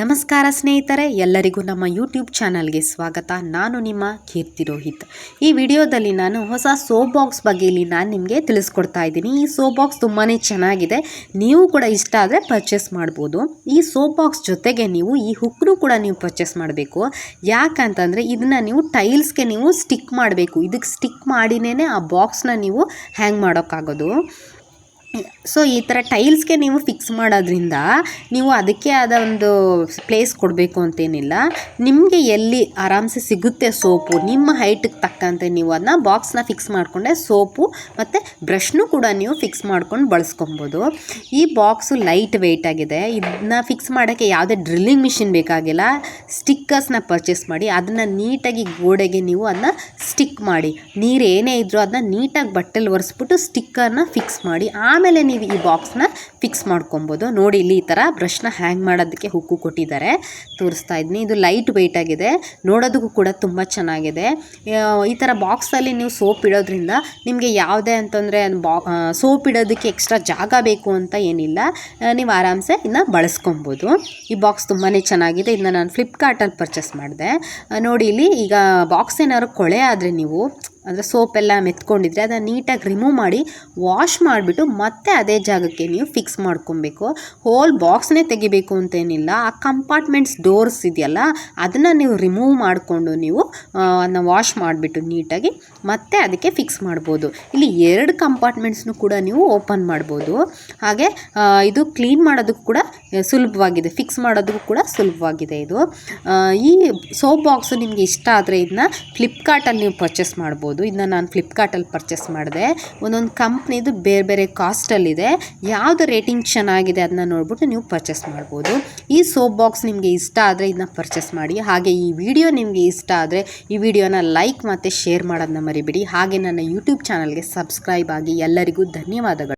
ನಮಸ್ಕಾರ ಸ್ನೇಹಿತರೆ, ಎಲ್ಲರಿಗೂ ನಮ್ಮ ಯೂಟ್ಯೂಬ್ ಚಾನಲ್ಗೆ ಸ್ವಾಗತ. ನಾನು ನಿಮ್ಮ ಕೀರ್ತಿ ರೋಹಿತ್. ಈ ವಿಡಿಯೋದಲ್ಲಿ ನಾನು ಹೊಸ ಸೋಪ್ ಬಾಕ್ಸ್ ಬಗ್ಗೆ ಇಲ್ಲಿ ನಾನು ನಿಮಗೆ ತಿಳಿಸ್ಕೊಡ್ತಾ ಇದ್ದೀನಿ. ಈ ಸೋಪ್ ಬಾಕ್ಸ್ ತುಂಬಾ ಚೆನ್ನಾಗಿದೆ. ನೀವು ಕೂಡ ಇಷ್ಟ ಆದರೆ ಪರ್ಚೇಸ್ ಮಾಡ್ಬೋದು. ಈ ಸೋಪ್ ಬಾಕ್ಸ್ ಜೊತೆಗೆ ನೀವು ಈ ಹುಕ್ನು ಕೂಡ ನೀವು ಪರ್ಚೇಸ್ ಮಾಡಬೇಕು. ಯಾಕಂತಂದರೆ ಇದನ್ನು ನೀವು ಟೈಲ್ಸ್ಗೆ ನೀವು ಸ್ಟಿಕ್ ಮಾಡಬೇಕು. ಇದಕ್ಕೆ ಸ್ಟಿಕ್ ಮಾಡಿನೇ ಆ ಬಾಕ್ಸ್ನ ನೀವು ಹ್ಯಾಂಗ್ ಮಾಡೋಕ್ಕಾಗೋದು. ಸೊ ಈ ಥರ ಟೈಲ್ಸ್ಗೆ ನೀವು ಫಿಕ್ಸ್ ಮಾಡೋದ್ರಿಂದ ನೀವು ಅದಕ್ಕೆ ಆದ ಒಂದು ಪ್ಲೇಸ್ ಕೊಡಬೇಕು ಅಂತೇನಿಲ್ಲ. ನಿಮಗೆ ಎಲ್ಲಿ ಆರಾಮ್ಸೆ ಸಿಗುತ್ತೆ ಸೋಪು, ನಿಮ್ಮ ಹೈಟಿಗೆ ತಕ್ಕಂತೆ ನೀವು ಅದನ್ನ ಬಾಕ್ಸ್ನ ಫಿಕ್ಸ್ ಮಾಡಿಕೊಂಡೆ ಸೋಪು ಮತ್ತು ಬ್ರಷ್ನು ಕೂಡ ನೀವು ಫಿಕ್ಸ್ ಮಾಡ್ಕೊಂಡು ಬಳಸ್ಕೊಬೋದು. ಈ ಬಾಕ್ಸು ಲೈಟ್ ವೆಯ್ಟ್ ಆಗಿದೆ. ಇದನ್ನ ಫಿಕ್ಸ್ ಮಾಡೋಕ್ಕೆ ಯಾವುದೇ ಡ್ರಿಲ್ಲಿಂಗ್ ಮಿಷಿನ್ ಬೇಕಾಗಿಲ್ಲ. ಸ್ಟಿಕ್ಕರ್ಸ್ನ ಪರ್ಚೇಸ್ ಮಾಡಿ ಅದನ್ನು ನೀಟಾಗಿ ಗೋಡೆಗೆ ನೀವು ಅದನ್ನ ಸ್ಟಿಕ್ ಮಾಡಿ. ನೀರು ಏನೇ ಇದ್ರೂ ಅದನ್ನ ನೀಟಾಗಿ ಬಟ್ಟೆಲಿ ಒರೆಸ್ಬಿಟ್ಟು ಸ್ಟಿಕ್ಕರ್ನ ಫಿಕ್ಸ್ ಮಾಡಿ. ಆಮೇಲೆ ನೀವು ಈ ಬಾಕ್ಸ್ನ ಫಿಕ್ಸ್ ಮಾಡ್ಕೊಬೋದು. ನೋಡಿ ಇಲ್ಲಿ ಈ ಥರ ಬ್ರಷ್ನ ಹ್ಯಾಂಗ್ ಮಾಡೋದಕ್ಕೆ ಹುಕ್ಕು ಕೊಟ್ಟಿದ್ದಾರೆ. ತೋರಿಸ್ತಾ ಇದ್ದೀನಿ. ಇದು ಲೈಟ್ ವೆಯ್ಟ್ ಆಗಿದೆ. ನೋಡೋದಕ್ಕೂ ಕೂಡ ತುಂಬ ಚೆನ್ನಾಗಿದೆ. ಈ ಥರ ಬಾಕ್ಸಲ್ಲಿ ನೀವು ಸೋಪ್ ಇಡೋದ್ರಿಂದ ನಿಮಗೆ ಯಾವುದೇ ಅಂತಂದರೆ ಬಾ ಸೋಪ್ ಇಡೋದಕ್ಕೆ ಎಕ್ಸ್ಟ್ರಾ ಜಾಗ ಬೇಕು ಅಂತ ಏನಿಲ್ಲ. ನೀವು ಆರಾಮ್ಸೆ ಇದನ್ನ ಬಳಸ್ಕೊಬೋದು. ಈ ಬಾಕ್ಸ್ ತುಂಬಾ ಚೆನ್ನಾಗಿದೆ. ಇದನ್ನ ನಾನು ಫ್ಲಿಪ್ಕಾರ್ಟಲ್ಲಿ ಪರ್ಚೇಸ್ ಮಾಡಿದೆ. ನೋಡಿ ಇಲ್ಲಿ ಈಗ ಬಾಕ್ಸ್ ಏನಾದ್ರು ಕೊಳೆ ಆದರೆ ನೀವು ಅಂದರೆ ಸೋಪ್ ಎಲ್ಲ ಮೆತ್ಕೊಂಡಿದ್ರೆ ಅದನ್ನು ನೀಟಾಗಿ ರಿಮೂವ್ ಮಾಡಿ ವಾಶ್ ಮಾಡಿಬಿಟ್ಟು ಮತ್ತೆ ಅದೇ ಜಾಗಕ್ಕೆ ನೀವು ಫಿಕ್ಸ್ ಮಾಡ್ಕೊಬೇಕು. ಹೋಲ್ ಬಾಕ್ಸ್ನೇ ತೆಗಿಬೇಕು ಅಂತೇನಿಲ್ಲ, ಆ ಕಂಪಾರ್ಟ್ಮೆಂಟ್ಸ್ ಡೋರ್ಸ್ ಇದೆಯಲ್ಲ, ಅದನ್ನು ನೀವು ರಿಮೂವ್ ಮಾಡಿಕೊಂಡು ನೀವು ಅದನ್ನ ವಾಶ್ ಮಾಡಿಬಿಟ್ಟು ನೀಟಾಗಿ ಮತ್ತೆ ಅದಕ್ಕೆ ಫಿಕ್ಸ್ ಮಾಡ್ಬೋದು. ಇಲ್ಲಿ ಎರಡು ಕಂಪಾರ್ಟ್ಮೆಂಟ್ಸ್ನು ಕೂಡ ನೀವು ಓಪನ್ ಮಾಡ್ಬೋದು. ಹಾಗೆ ಇದು ಕ್ಲೀನ್ ಮಾಡೋದಕ್ಕೂ ಕೂಡ ಸುಲಭವಾಗಿದೆ ಫಿಕ್ಸ್ ಮಾಡೋದಕ್ಕೂ ಕೂಡ ಸುಲಭವಾಗಿದೆ ಇದು. ಈ ಸೋಪ್ ಬಾಕ್ಸು ನಿಮಗೆ ಇಷ್ಟ ಆದರೆ ಇದನ್ನ ಫ್ಲಿಪ್ಕಾರ್ಟಲ್ಲಿ ನೀವು ಪರ್ಚೇಸ್ ಮಾಡ್ಬೋದು. ಇದನ್ನ ನಾನು ಫ್ಲಿಪ್ಕಾರ್ಟಲ್ಲಿ ಪರ್ಚೇಸ್ ಮಾಡಿದೆ. ಒಂದೊಂದು ಕಂಪ್ನಿದು ಬೇರೆ ಬೇರೆ ಕಾಸ್ಟಲ್ಲಿದೆ ಯಾವುದು ರೇಟಿಂಗ್ ಚೆನ್ನಾಗಿದೆ ಅದನ್ನ ನೋಡ್ಬಿಟ್ಟು ನೀವು ಪರ್ಚೇಸ್ ಮಾಡ್ಬೋದು. ಈ ಸೋಪ್ ಬಾಕ್ಸ್ ನಿಮಗೆ ಇಷ್ಟ ಆದರೆ ಇದನ್ನ ಪರ್ಚೇಸ್ ಮಾಡಿ. ಹಾಗೆ ಈ ವಿಡಿಯೋ ನಿಮಗೆ ಇಷ್ಟ ಆದರೆ ಈ ವಿಡಿಯೋನ ಲೈಕ್ ಮತ್ತು ಶೇರ್ ಮಾಡೋದನ್ನ ಮರಿಬೇಡಿ. ಹಾಗೆ ನನ್ನ ಯೂಟ್ಯೂಬ್ ಚಾನಲ್ಗೆ ಸಬ್ಸ್ಕ್ರೈಬ್ ಆಗಿ ಎಲ್ಲರಿಗೂ ಧನ್ಯವಾದಗಳು.